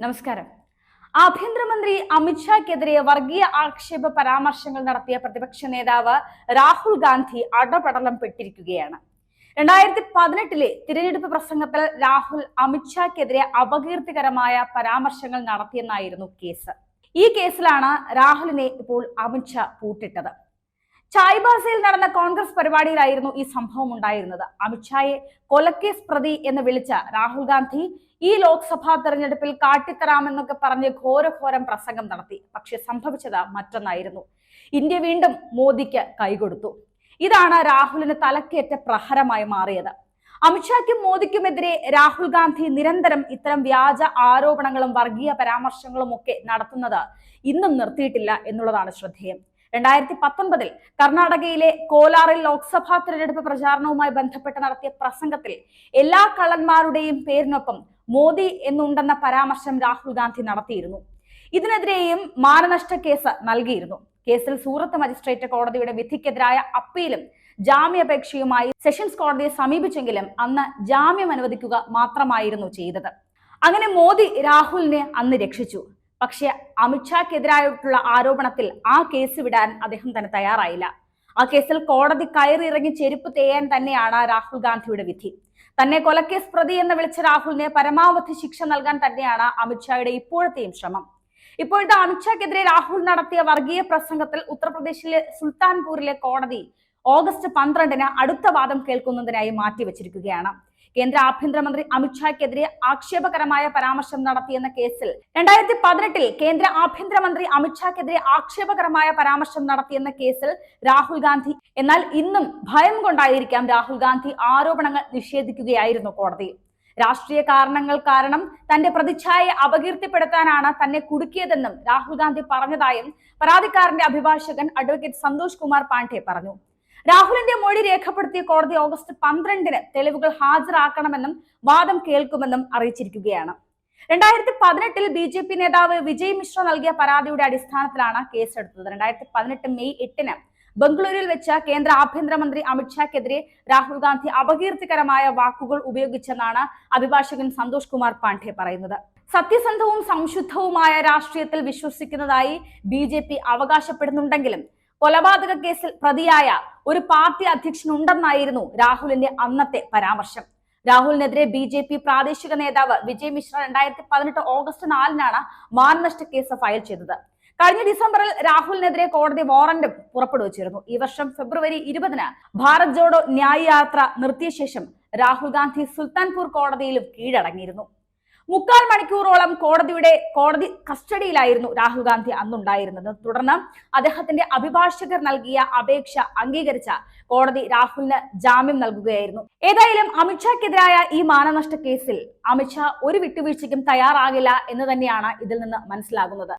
നമസ്കാരം. ആഭ്യന്തരമന്ത്രി അമിത്ഷാക്കെതിരെ വർഗീയ ആക്ഷേപ പരാമർശങ്ങൾ നടത്തിയ പ്രതിപക്ഷ നേതാവ് രാഹുൽ ഗാന്ധി അടപടലം പെട്ടിരിക്കുകയാണ്. രണ്ടായിരത്തി പതിനെട്ടിലെ തിരഞ്ഞെടുപ്പ് പ്രസംഗത്തിൽ രാഹുൽ അമിത്ഷാക്കെതിരെ അപകീർത്തികരമായ പരാമർശങ്ങൾ നടത്തിയെന്നായിരുന്നു കേസ്. ഈ കേസിലാണ് രാഹുലിനെ ഇപ്പോൾ അമിത്ഷാ പൂട്ടിട്ടത്. ചായ്ബാസയിൽ നടന്ന കോൺഗ്രസ് പരിപാടിയിലായിരുന്നു ഈ സംഭവം ഉണ്ടായിരുന്നത്. അമിത്ഷായെ കൊലക്കേസ് പ്രതി എന്ന് വിളിച്ച രാഹുൽ ഗാന്ധി ഈ ലോക്സഭാ തെരഞ്ഞെടുപ്പിൽ കാട്ടിത്തരാമെന്നൊക്കെ പറഞ്ഞ് ഘോരഘോരം പ്രസംഗം നടത്തി. പക്ഷെ സംഭവിച്ചത് മറ്റൊന്നായിരുന്നു. ഇന്ത്യ വീണ്ടും മോദിക്ക് കൈകൊടുത്തു. ഇതാണ് രാഹുലിന് തലക്കേറ്റ പ്രഹരമായി മാറിയത്. അമിത്ഷായ്ക്കും മോദിക്കുമെതിരെ രാഹുൽ ഗാന്ധി നിരന്തരം ഇത്തരം വ്യാജ ആരോപണങ്ങളും വർഗീയ പരാമർശങ്ങളും ഒക്കെ നടത്തുന്നത് ഇന്നും നിർത്തിയിട്ടില്ല എന്നുള്ളതാണ് ശ്രദ്ധേയം. രണ്ടായിരത്തി പത്തൊൻപതിൽ കർണാടകയിലെ കോലാറിൽ ലോക്സഭാ തിരഞ്ഞെടുപ്പ് പ്രചാരണവുമായി ബന്ധപ്പെട്ട് നടത്തിയ പ്രസംഗത്തിൽ എല്ലാ കള്ളന്മാരുടെയും പേരിനൊപ്പം മോദി എന്നുണ്ടെന്ന പരാമർശം രാഹുൽ ഗാന്ധി നടത്തിയിരുന്നു. ഇതിനെതിരെയും മാനനഷ്ട കേസ് നൽകിയിരുന്നു. കേസിൽ സൂറത്ത് മജിസ്ട്രേറ്റ് കോടതിയുടെ വിധിക്കെതിരായ അപ്പീലും ജാമ്യാപേക്ഷയുമായി സെഷൻസ് കോടതിയെ സമീപിച്ചെങ്കിലും അന്ന് ജാമ്യം അനുവദിക്കുക മാത്രമായിരുന്നു ചെയ്തത്. അങ്ങനെ മോദി രാഹുലിനെ അന്ന് രക്ഷിച്ചു. പക്ഷെ അമിത്ഷാക്കെതിരായിട്ടുള്ള ആരോപണത്തിൽ ആ കേസ് വിടാൻ അദ്ദേഹം തന്നെ തയ്യാറായില്ല. ആ കേസിൽ കോടതി കയറിയിറങ്ങി ചെരുപ്പ് തേയാൻ തന്നെയാണ് രാഹുൽ ഗാന്ധിയുടെ വിധി. തന്നെ കൊലക്കേസ് പ്രതി എന്ന് വിളിച്ച രാഹുലിനെ പരമാവധി ശിക്ഷ നൽകാൻ തന്നെയാണ് അമിത്ഷായുടെ ഇപ്പോഴത്തെയും ശ്രമം. ഇപ്പോഴത്തെ അമിത്ഷാക്കെതിരെ രാഹുൽ നടത്തിയ വർഗീയ പ്രസംഗത്തിൽ ഉത്തർപ്രദേശിലെ സുൽത്താൻപൂരിലെ കോടതി ഓഗസ്റ്റ് പന്ത്രണ്ടിന് അടുത്ത വാദം കേൾക്കുന്നതിനായി മാറ്റിവെച്ചിരിക്കുകയാണ്. കേന്ദ്ര ആഭ്യന്തരമന്ത്രി അമിത്ഷായ്ക്കെതിരെ ആക്ഷേപകരമായ പരാമർശം നടത്തിയെന്ന കേസിൽ രണ്ടായിരത്തി പതിനെട്ടിൽ കേന്ദ്ര ആഭ്യന്തരമന്ത്രി അമിത്ഷായ്ക്കെതിരെ ആക്ഷേപകരമായ പരാമർശം നടത്തിയെന്ന കേസിൽ രാഹുൽ ഗാന്ധി എന്നാൽ ഇന്നും ഭയം കൊണ്ടായിരിക്കാം രാഹുൽ ഗാന്ധി ആരോപണങ്ങൾ നിഷേധിക്കുകയായിരുന്നു കോടതി. രാഷ്ട്രീയ കാരണങ്ങൾ കാരണം തന്റെ പ്രതിച്ഛായയെ അപകീർത്തിപ്പെടുത്താനാണ് തന്നെ കുടുക്കിയതെന്നും രാഹുൽ ഗാന്ധി പറഞ്ഞതായും പരാതിക്കാരന്റെ അഭിഭാഷകൻ അഡ്വക്കേറ്റ് സന്തോഷ് കുമാർ പാണ്ഡെ പറഞ്ഞു. രാഹുലിന്റെ മൊഴി രേഖപ്പെടുത്തിയ കോടതി ഓഗസ്റ്റ് പന്ത്രണ്ടിന് തെളിവുകൾ ഹാജരാക്കണമെന്നും വാദം കേൾക്കുമെന്നും അറിയിച്ചിരിക്കുകയാണ്. രണ്ടായിരത്തി പതിനെട്ടിൽ ബി ജെ പി നേതാവ് വിജയ് മിശ്ര നൽകിയ പരാതിയുടെ അടിസ്ഥാനത്തിലാണ് കേസെടുത്തത്. രണ്ടായിരത്തി പതിനെട്ട് മെയ് എട്ടിന് ബംഗളൂരുവിൽ വെച്ച കേന്ദ്ര ആഭ്യന്തരമന്ത്രി അമിത്ഷാക്കെതിരെ രാഹുൽ ഗാന്ധി അപകീർത്തികരമായ വാക്കുകൾ ഉപയോഗിച്ചെന്നാണ് അഭിഭാഷകൻ സന്തോഷ് കുമാർ പാണ്ഡെ പറയുന്നത്. സത്യസന്ധവും സംശുദ്ധവുമായ രാഷ്ട്രീയത്തിൽ വിശ്വസിക്കുന്നതായി ബി അവകാശപ്പെടുന്നുണ്ടെങ്കിലും കൊലപാതക കേസിൽ പ്രതിയായ ഒരു പാർട്ടി അധ്യക്ഷൻ അധ്യക്ഷനുണ്ടെന്നായിരുന്നു രാഹുലിന്റെ അന്നത്തെ പരാമർശം. രാഹുലിനെതിരെ ബി ജെ പി പ്രാദേശിക നേതാവ് വിജയ് മിശ്ര രണ്ടായിരത്തി പതിനെട്ട് ഓഗസ്റ്റ് നാലിനാണ് മാനനഷ്ട കേസ് ഫയൽ ചെയ്തത്. കഴിഞ്ഞ ഡിസംബറിൽ രാഹുലിനെതിരെ കോടതി വാറന്റും പുറപ്പെടുവിച്ചിരുന്നു. ഈ വർഷം ഫെബ്രുവരി ഇരുപതിന് ഭാരത് ജോഡോ ന്യായ യാത്ര നിർത്തിയ ശേഷം രാഹുൽ ഗാന്ധി സുൽത്താൻപൂർ കോടതിയിലും കീഴടങ്ങിയിരുന്നു. മുക്കാൽ മണിക്കൂറോളം കോടതിയുടെ കോടതി കസ്റ്റഡിയിലായിരുന്നു രാഹുൽ ഗാന്ധി അന്നുണ്ടായിരുന്നത്. തുടർന്ന് അദ്ദേഹത്തിന്റെ അഭിഭാഷകർ നൽകിയ അപേക്ഷ അംഗീകരിച്ച കോടതി രാഹുലിന് ജാമ്യം നൽകുകയായിരുന്നു. ഏതായാലും അമിത്ഷാക്കെതിരായ ഈ മാനനഷ്ട കേസിൽ അമിത്ഷാ ഒരു വിട്ടുവീഴ്ചയ്ക്കും തയ്യാറാകില്ല എന്ന് തന്നെയാണ് ഇതിൽ നിന്ന് മനസ്സിലാകുന്നത്.